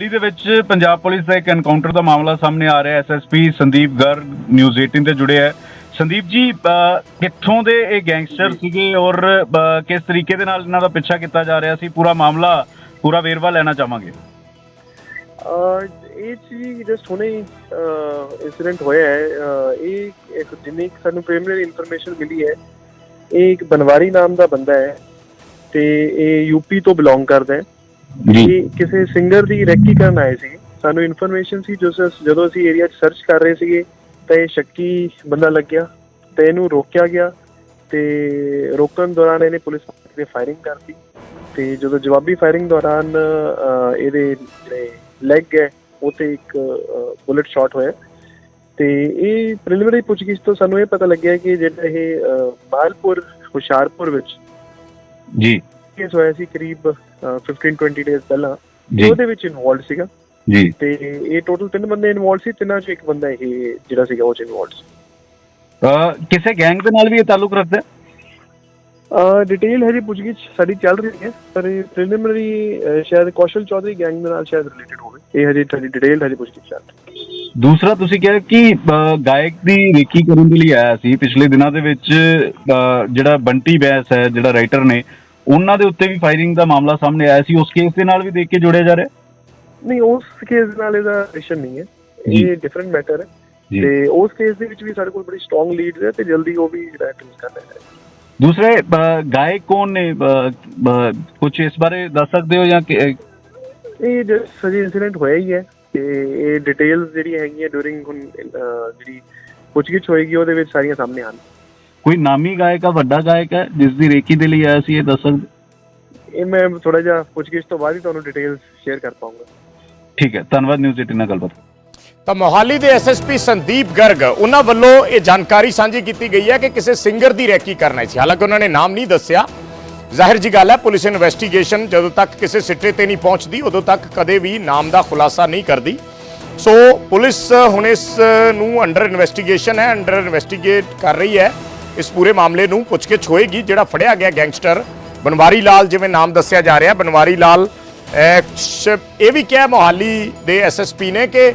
ਦਿੱਲੀ ਦੇ ਵਿੱਚ ਪੰਜਾਬ ਪੁਲਿਸ ਦਾ ਇੱਕ ਐਨਕਾਊਂਟਰ ਦਾ ਮਾਮਲਾ ਸਾਹਮਣੇ ਆ ਰਿਹਾ ਹੈ। ਐਸਐਸਪੀ ਸੰਦੀਪ ਗਰਗ ਨਿਊਜ਼ 18 ਤੇ ਜੁੜੇ ਹੈ। ਸੰਦੀਪ ਜੀ ਕਿੱਥੋਂ ਦੇ ਇਹ ਗੈਂਗਸਟਰ ਸੀਗੇ ਔਰ ਕਿਸ ਤਰੀਕੇ ਦੇ ਨਾਲ ਇਹਨਾਂ ਦਾ ਪਿੱਛਾ ਕੀਤਾ ਜਾ ਰਿਹਾ ਸੀ? ਪੂਰਾ ਮਾਮਲਾ ਪੂਰਾ ਵੇਰਵਾ ਲੈਣਾ ਚਾਹਾਂਗੇ। ਇਹ ਚੀਜ਼ ਜਸਟ ਹੁਣੇ ਇਨਸੀਡੈਂਟ ਹੋਇਆ ਹੈ। ਇਹ ਇੱਕ ਜਿੰਨੀ ਸਾਨੂੰ ਪ੍ਰੀਲਿਮਿਨਰੀ ਇਨਫੋਰਮੇਸ਼ਨ ਮਿਲੀ ਹੈ ਇਹ ਇੱਕ ਬਨਵਾਰੀ ਨਾਮ ਦਾ ਬੰਦਾ ਹੈ ਤੇ ਇਹ ਯੂਪੀ ਤੋਂ ਬਿਲੋਂਗ ਕਰਦਾ ਹੈ। ਇਹ ਕਿਸੇ ਸਿੰਗਰ ਦੀ ਰੈਕੀ ਕਰਨ ਆਏ ਸੀ ਸਾਨੂੰ ਇਨਫੋਰਮੇਸ਼ਨ ਸੀ ਜੋ ਜਦੋਂ ਅਸੀਂ ਏਰੀਆ 'ਚ ਸਰਚ ਕਰ ਰਹੇ ਸੀਗੇ ਤਾਂ ਇਹ ਸ਼ੱਕੀ ਬੰਦਾ ਲੱਗਿਆ ਤੇ ਇਹਨੂੰ ਰੋਕਿਆ ਗਿਆ ਤੇ ਰੋਕਣ ਦੌਰਾਨ ਇਹਨੇ ਪੁਲਿਸ ਤੇ ਫਾਇਰਿੰਗ ਕਰਤੀ ਤੇ ਜਦੋਂ ਜਵਾਬੀ ਫਾਇਰਿੰਗ ਦੌਰਾਨ ਇਹਦੇ ਜਿਹੜੇ ਲੈਗ ਹੈ ਉਹ ਤੇ ਇੱਕ ਬੁਲਟ ਸ਼ਾਟ ਹੋਇਆ। ਤੇ ਇਹ ਪ੍ਰੀਲਿਮਿਨਰੀ ਪੁੱਛਗਿੱਛ ਤੋਂ ਸਾਨੂੰ ਇਹ ਪਤਾ ਲੱਗਿਆ ਕਿ ਜਿਹੜਾ ਇਹ ਅਹ, ਮਾਲਪੁਰ ਹੁਸ਼ਿਆਰਪੁਰ ਵਿੱਚ ਜੀ। ਕੇਸ ਹੋਇਆ ਸੀ ਕਰੀਬ 15 20 ਡੇਜ਼ ਪਹਿਲਾਂ। ਉਹਦੇ ਵਿੱਚ ਇਨਵੋਲਡ ਸੀਗਾ। ਜੀ। ਤੇ ਇਹ ਟੋਟਲ ਤਿੰਨ ਬੰਦੇ ਇਨਵੋਲਡ ਸੀ ਤਿੰਨਾਂ ਚੋਂ ਇੱਕ ਬੰਦਾ ਇਹ ਜਿਹੜਾ ਸੀਗਾ ਉਹ ਚ ਇਨਵੋਲਡ ਸੀ। ਕਿਸੇ ਗੈਂਗ ਦੇ ਨਾਲ ਵੀ ਇਹ ਤਾਲੁਕ ਰੱਖਦਾ? ਹੈ? ਅ ਡਿਟੇਲ ਹਜੇ ਪੁੱਛਗਿੱਛ ਸਾਡੀ ਚੱਲ ਰਹੀ ਹੈ ਪਰ ਇਹ ਪ੍ਰੀਲਿਮਿਨਰੀ ਸ਼ਾਇਦ ਕੌਸ਼ਲ ਚੌਧਰੀ ਗੈਂਗ ਦੇ ਨਾਲ ਸ਼ਾਇਦ ਰਿਲੇਟਡ ਹੋਵੇ। ਇਹ ਹਜੇ ਸਾਡੀ ਡਿਟੇਲ ਹਜੇ ਪੁੱਛਗਿੱਛ ਚੱਲ ਰਹੀ ਹੈ। ਦੂਸਰਾ ਤੁਸੀਂ ਕਿਹਾ ਕਿ ਗਾਇਕ ਦੀ ਰੇਕੀ ਕਰਨ ਦੇ ਲਈ ਆਇਆ ਸੀ। ਪਿਛਲੇ ਦਿਨਾਂ ਦੇ ਵਿੱਚ ਜਿਹੜਾ ਬੰਟੀ ਬੈਸ ਹੈ ਜਿਹੜਾ ਰਾਈਟਰ ਨੇ ਉਹਨਾਂ ਦੇ ਉੱਤੇ ਵੀ ਫਾਇਰਿੰਗ ਦਾ ਮਾਮਲਾ ਸਾਹਮਣੇ ਆਇਆ ਸੀ ਉਸ ਕੇਸ ਦੇ ਨਾਲ ਵੀ ਦੇਖ ਕੇ ਜੋੜਿਆ ਜਾ ਰਿਹਾ? ਨਹੀਂ ਉਸ ਕੇਸ ਨਾਲ ਇਹਦਾ ਰਿਲੇਸ਼ਨ ਨਹੀਂ ਹੈ। ਇਹ ਡਿਫਰੈਂਟ ਮੈਟਰ ਹੈ। ਤੇ ਉਸ ਕੇਸ ਦੇ ਵਿੱਚ ਵੀ ਸਾਡੇ ਕੋਲ ਬੜੀ ਸਟਰੋਂਗ ਲੀਡ ਹੈ ਤੇ ਜਲਦੀ ਉਹ ਵੀ ਜਿਹੜਾ ਟ੍ਰੇਸ ਕਰ ਹੈ ਦੂਸਰੇ ਗਾਇਕ ਕੌਣ ਨੇ? ਕੁਝ ਇਸ ਬਾਰੇ ਦੱਸ ਸਕਦੇ ਹੋ ਜਾਂ ਕਿ- ਇਹ ਜਸਟ ਹਜੇ ਇਨਸੀਡੈਂਟ ਹੋਇਆ ਹੀ ਹੈ ਤੇ ਇਹ ਡਿਟੇਲਸ ਜਿਹੜੀ ਹੈਗੀਆਂ ਡੂਰਿੰਗ ਹੁਣ ਜਿਹੜੀ ਪੁੱਛਗਿੱਛ ਹੋਏਗੀ ਉਹਦੇ ਵਿੱਚ ਸਾਰੀਆਂ ਸਾਹਮਣੇ ਆਣ ਕੋਈ ਨਾਮੀ ਗਾਇਕ ਆ ਵੱਡਾ ਗਾਇਕ ਹੈ ਜਿਸ ਦੀ ਰੇਕੀ ਦੇ ਲਈ ਆਇਆ ਸੀ ਇਹ ਦੱਸ ਸਕਦੇ? ਇਹ ਮੈਂ ਥੋੜਾ ਜਿਹਾ ਪੁੱਛਗਿੱਛ ਤੋਂ ਬਾਅਦ ਹੀ ਤੁਹਾਨੂੰ ਡਿਟੇਲਸ ਸ਼ੇਅਰ ਕਰ ਪਾਉਂਗਾ ਠੀਕ ਹੈ ਧੰਨਵਾਦ ਨਿਊਜ਼ 18 ਨਾਲ ਗੱਲਬਾਤ। ਤਾਂ ਮੋਹਾਲੀ ਦੇ ਐਸਐਸਪੀ ਸੰਦੀਪ ਗਰਗ ਉਹਨਾਂ ਵੱਲੋਂ ਇਹ ਜਾਣਕਾਰੀ ਸਾਂਝੀ ਕੀਤੀ ਗਈ ਹੈ ਕਿ ਕਿਸੇ ਸਿੰਗਰ ਦੀ ਰੈਕੀ ਕਰਨਾ ਸੀ। ਹਾਲਾਂਕਿ ਉਹਨਾਂ ਨੇ ਨਾਮ ਨਹੀਂ ਦੱਸਿਆ। ਜ਼ਾਹਿਰ ਜੀ ਗੱਲ ਹੈ ਪੁਲਿਸ ਇਨਵੈਸਟੀਗੇਸ਼ਨ ਜਦੋਂ ਤੱਕ ਕਿਸੇ ਸਿੱਟੇ ਤੇ ਨਹੀਂ ਪਹੁੰਚਦੀ ਉਦੋਂ ਤੱਕ ਕਦੇ ਵੀ ਨਾਮ ਦਾ ਖੁਲਾਸਾ ਨਹੀਂ ਕਰਦੀ। ਸੋ ਪੁਲਿਸ ਹੁਣ ਇਸ ਨੂੰ ਅੰਡਰ ਇਨਵੈਸਟੀਗੇਸ਼ਨ ਹੈ ਅੰਡਰ ਇਨਵੈਸਟੀਗੇਟ ਕਰ ਰਹੀ ਹੈ। ਇਸ ਪੂਰੇ ਮਾਮਲੇ ਨੂੰ ਪੁੱਛਗਿੱਛ ਹੋਏਗੀ, ਜਿਹੜਾ ਫੜਿਆ ਗਿਆ ਗੈਂਗਸਟਰ ਬਨਵਾਰੀ ਲਾਲ, ਜਿਵੇਂ ਨਾਮ ਦੱਸਿਆ ਜਾ ਰਿਹਾ। ਬਨਵਾਰੀ ਲਾਲ ਇਹ ਵੀ ਕਿਹਾ ਮੋਹਾਲੀ ਦੇ ਐਸਐਸਪੀ ਨੇ ਕਿ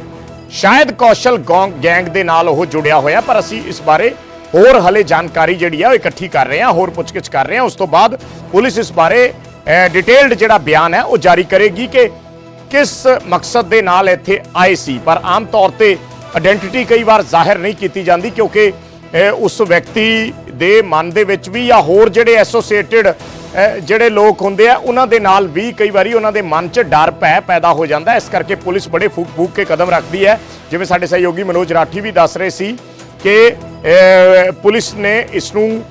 ਸ਼ਾਇਦ ਕੌਸ਼ਲ ਗੈਂਗ ਦੇ ਨਾਲ ਉਹ ਜੁੜਿਆ ਹੋਇਆ, ਪਰ ਅਸੀਂ ਇਸ ਬਾਰੇ ਹੋਰ ਹਲੇ ਜਾਣਕਾਰੀ ਜਿਹੜੀ ਆ, ਉਹ ਇਕੱਠੀ ਕਰ ਰਹੇ ਹਾਂ, ਹੋਰ ਪੁੱਛਗਿੱਛ ਕਰ ਰਹੇ ਹਾਂ। ਉਸ ਤੋਂ ਬਾਅਦ ਪੁਲਿਸ ਇਸ ਬਾਰੇ ਡਿਟੇਲਡ ਜਿਹੜਾ ਬਿਆਨ ਹੈ, ਉਹ ਜਾਰੀ ਕਰੇਗੀ ਕਿ ਕਿਸ ਮਕਸਦ ਦੇ ਨਾਲ ਇੱਥੇ ਆਏ ਸੀ। ਪਰ ਆਮ ਤੌਰ ਤੇ ਆਇਡੈਂਟੀਟੀ ਕਈ ਵਾਰ ਜ਼ਾਹਿਰ ਨਹੀਂ ਕੀਤੀ ਜਾਂਦੀ, ਕਿਉਂਕਿ ਉਸ ਵਿਅਕਤੀ ਦੇ ਮਨ ਦੇ ਵਿੱਚ ਵੀ ਜਾਂ ਹੋਰ ਜਿਹੜੇ ਐਸੋਸੀਏਟਿਡ ਜਿਹੜੇ ਲੋਕ ਹੁੰਦੇ ਆ, ਉਹਨਾਂ ਦੇ ਨਾਲ ਵੀ ਕਈ ਵਾਰੀ ਉਹਨਾਂ ਦੇ ਮਨ 'ਚ ਡਰ ਭੈ ਪੈਦਾ ਹੋ ਜਾਂਦਾ। ਇਸ ਕਰਕੇ ਪੁਲਿਸ ਬੜੇ ਫੂਕ ਫੂਕ ਕੇ ਕਦਮ ਰੱਖਦੀ ਹੈ। ਜਿਵੇਂ ਸਾਡੇ ਸਹਿਯੋਗੀ ਮਨੋਜ ਰਾਠੀ ਵੀ ਦੱਸ ਰਹੇ ਸੀ ਕਿ ਪੁਲਿਸ ਨੇ ਇਸ ਨੂੰ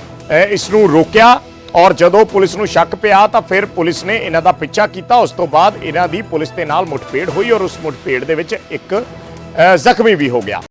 ਇਸ ਨੂੰ ਰੋਕਿਆ ਔਰ ਜਦੋਂ ਪੁਲਿਸ ਨੂੰ ਸ਼ੱਕ ਪਿਆ ਤਾਂ ਫਿਰ ਪੁਲਿਸ ਨੇ ਇਹਨਾਂ ਦਾ ਪਿੱਛਾ ਕੀਤਾ। ਉਸ ਤੋਂ ਬਾਅਦ ਇਹਨਾਂ ਦੀ ਪੁਲਿਸ ਦੇ ਨਾਲ ਮੁਠਭੇੜ ਹੋਈ ਔਰ ਉਸ ਮੁਠਭੇੜ ਦੇ ਵਿੱਚ ਇੱਕ ਜ਼ਖਮੀ ਵੀ ਹੋ ਗਿਆ।